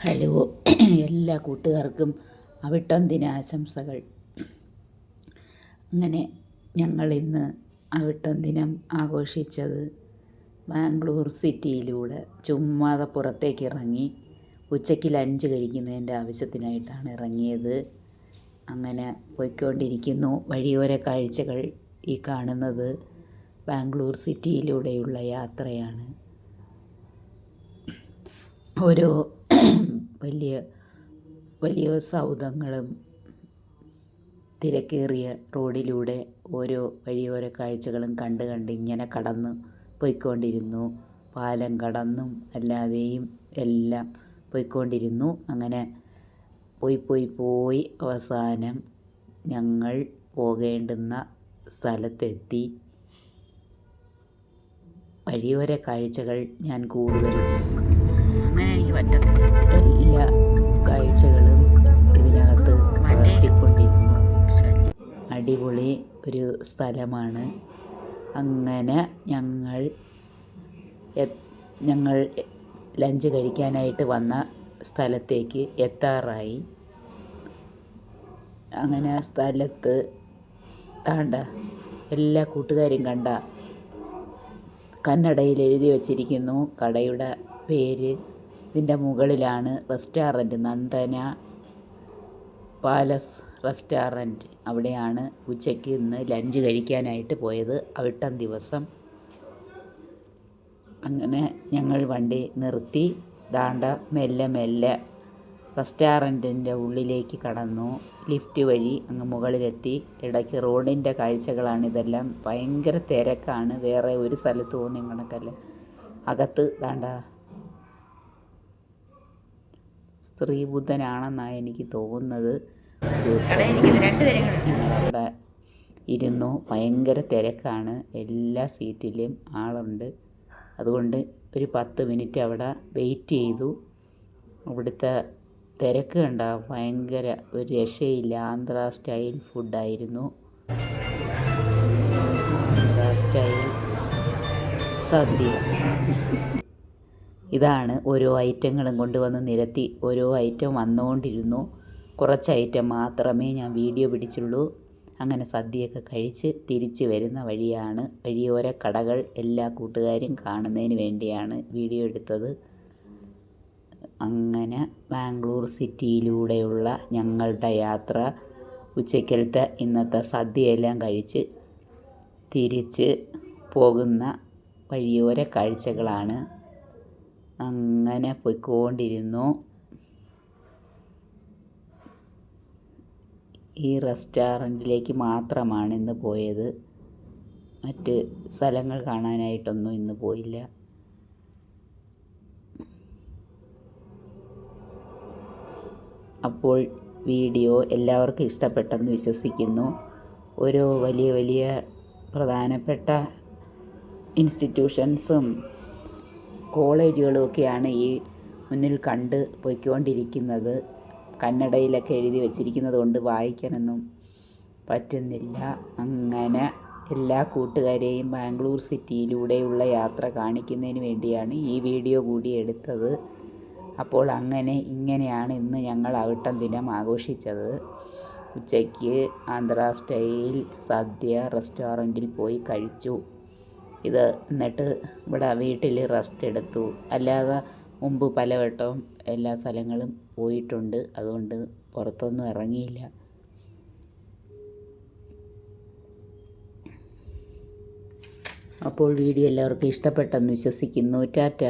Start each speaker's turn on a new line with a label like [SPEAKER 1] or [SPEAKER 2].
[SPEAKER 1] Hello. എല്ലാ കൂട്ടുകാർക്കും അവിട്ടം ദിനാശംസകൾ അങ്ങനെ ഞങ്ങൾ ഇന്ന് അവിട്ടം ദിനം ആഘോഷിച്ചത് ബാംഗ്ലൂർ സിറ്റിയിലൂടെ. ചുമ്മാതെ പുറത്തേക്ക് ഇറങ്ങി. ഉച്ചയ്ക്ക് ലഞ്ച് കഴിക്കുന്നതിന്റെ ആവശ്യത്തിനായിട്ടാണ് ഇറങ്ങിയത്. അങ്ങനെ പോയിക്കൊണ്ടിരിക്കുന്നു. വഴിയോര കാഴ്ചകൾ ഈ കാണുന്നത് ബാംഗ്ലൂർ സിറ്റിയിലൂടെയുള്ള യാത്രയാണ്. ഓരോ വലിയ വലിയ സൗധങ്ങളും തിരക്കേറിയ റോഡിലൂടെ ഓരോ വഴിയോര കാഴ്ചകളും കണ്ട് കണ്ട് ഇങ്ങനെ കടന്ന് പോയിക്കൊണ്ടിരുന്നു. പാലം കടന്നും അല്ലാതെയും എല്ലാം പോയിക്കൊണ്ടിരുന്നു. അങ്ങനെ പോയി പോയി പോയി അവസാനം ഞങ്ങൾ പോകേണ്ടുന്ന സ്ഥലത്തെത്തി. വഴിയോര കാഴ്ചകൾ ഞാൻ കൂടുതലും
[SPEAKER 2] അങ്ങനെ എനിക്ക് പറ്റത്തില്ല.
[SPEAKER 1] എല്ലാ കാഴ്ചകളും ഇതിനകത്ത് പകർത്തിക്കൊണ്ടിരുന്നു അടിപൊളി ഒരു സ്ഥലമാണ്. അങ്ങനെ ഞങ്ങൾ ഞങ്ങൾ ലഞ്ച് കഴിക്കാനായിട്ട് വന്ന സ്ഥലത്തേക്ക് എത്താറായി. അങ്ങനെ ആ സ്ഥലത്ത് താണ്ട എല്ലാ കൂട്ടുകാരും കണ്ട കന്നഡയിൽ എഴുതി വച്ചിരിക്കുന്നു കടയുടെ പേര് ഇതിന്റെ മുകളിലാണ് റെസ്റ്റോറന്റ്. Nandana palace restaurant. അവിടെയാണ് ഉച്ചയ്ക്ക് ഇന്ന് ലഞ്ച് കഴിക്കാനായിട്ട് പോയത്. അവിട്ടം ദിവസം. അങ്ങനെ ഞങ്ങൾ വണ്ടി നിർത്തി. ദാണ്ട മെല്ലെ മെല്ലെ റെസ്റ്റോറന്റിന്റെ ഉള്ളിലേക്ക് കടന്നു. ലിഫ്റ്റ് വഴി അങ്ങ് മുകളിലെത്തി. ഇടയ്ക്ക് റോഡിന്റെ കാഴ്ചകളാണ് ഇതെല്ലാം. ഭയങ്കര തിരക്കാണ്. വേറെ ഒരു സ്ഥലത്ത് പോകുന്ന കണക്കല്ല അകത്ത് ദാണ്ട സ്ത്രീബുദ്ധനാണെന്നാണ് എനിക്ക് തോന്നുന്നത്. അവിടെ ഇരുന്നു. ഭയങ്കര തിരക്കാണ്. എല്ലാ സീറ്റിലും ആളുണ്ട്. അതുകൊണ്ട് ഒരു പത്ത് മിനിറ്റ് അവിടെ വെയിറ്റ് ചെയ്തു. അവിടുത്തെ തിരക്ക് കണ്ട ഭയങ്കര ഒരു രക്ഷയില്ല. ആന്ധ്ര സ്റ്റൈൽ ഫുഡായിരുന്നു ആന്ധ്ര സ്റ്റൈൽ സദ്യ. ഇതാണ് ഓരോ ഐറ്റങ്ങളും കൊണ്ടുവന്ന് നിരത്തി ഓരോ ഐറ്റം വന്നുകൊണ്ടിരുന്നു. കുറച്ച് ഐറ്റം മാത്രമേ ഞാൻ വീഡിയോ പിടിച്ചുള്ളൂ. അങ്ങനെ സദ്യയൊക്കെ കഴിച്ച് തിരിച്ച് വരുന്ന വഴിയാണ്. വഴിയോര കടകൾ എല്ലാ കൂട്ടുകാരും കാണുന്നതിന് വേണ്ടിയാണ് വീഡിയോ എടുത്തത്. അങ്ങനെ ബാംഗ്ലൂർ സിറ്റിയിലൂടെയുള്ള ഞങ്ങളുടെ യാത്ര ഉച്ചയ്ക്കലത്തെ ഇന്നത്തെ സദ്യയെല്ലാം കഴിച്ച് തിരിച്ച് പോകുന്ന വഴിയോര കാഴ്ചകളാണ്. അങ്ങനെ പോയിക്കൊണ്ടിരുന്നു. ഈ റെസ്റ്റോറന്റിലേക്ക് മാത്രമാണ് ഇന്ന് പോയത്. മറ്റ് സ്ഥലങ്ങൾ കാണാനായിട്ടൊന്നും ഇന്ന് പോയില്ല. അപ്പോൾ വീഡിയോ എല്ലാവർക്കും ഇഷ്ടപ്പെട്ടെന്ന് വിശ്വസിക്കുന്നു. ഓരോ വലിയ വലിയ പ്രധാനപ്പെട്ട ഇൻസ്റ്റിറ്റ്യൂഷൻസും കോളേജുകളും ഒക്കെയാണ് ഈ മുന്നിൽ കണ്ട് പോയിക്കൊണ്ടിരിക്കുന്നത്. കന്നഡയിലൊക്കെ എഴുതി വച്ചിരിക്കുന്നത് കൊണ്ട് വായിക്കാനൊന്നും പറ്റുന്നില്ല. അങ്ങനെ എല്ലാ കൂട്ടുകാരെയും ബാംഗ്ലൂർ സിറ്റിയിലൂടെയുള്ള യാത്ര കാണിക്കുന്നതിന് വേണ്ടിയാണ് ഈ വീഡിയോ കൂടി എടുത്തത്. അപ്പോൾ അങ്ങനെ ഇങ്ങനെയാണ് ഇന്ന് ഞങ്ങൾ അവിട്ടം ദിനം ആഘോഷിച്ചത്. ഉച്ചയ്ക്ക് ആന്ധ്ര സ്റ്റൈൽ സദ്യ റെസ്റ്റോറന്റിൽ പോയി കഴിച്ചു. ഇത് എന്നിട്ട് ഇവിടെ വീട്ടിൽ റെസ്റ്റ് എടുത്തു. അല്ലാതെ മുമ്പ് പലവട്ടവും എല്ലാ സ്ഥലങ്ങളും പോയിട്ടുണ്ട്. അതുകൊണ്ട് പുറത്തൊന്നും ഇറങ്ങിയില്ല. അപ്പോൾ വീഡിയോ എല്ലാവർക്കും ഇഷ്ടപ്പെട്ടെന്ന് വിശ്വസിക്കുന്നു. ടാറ്റ.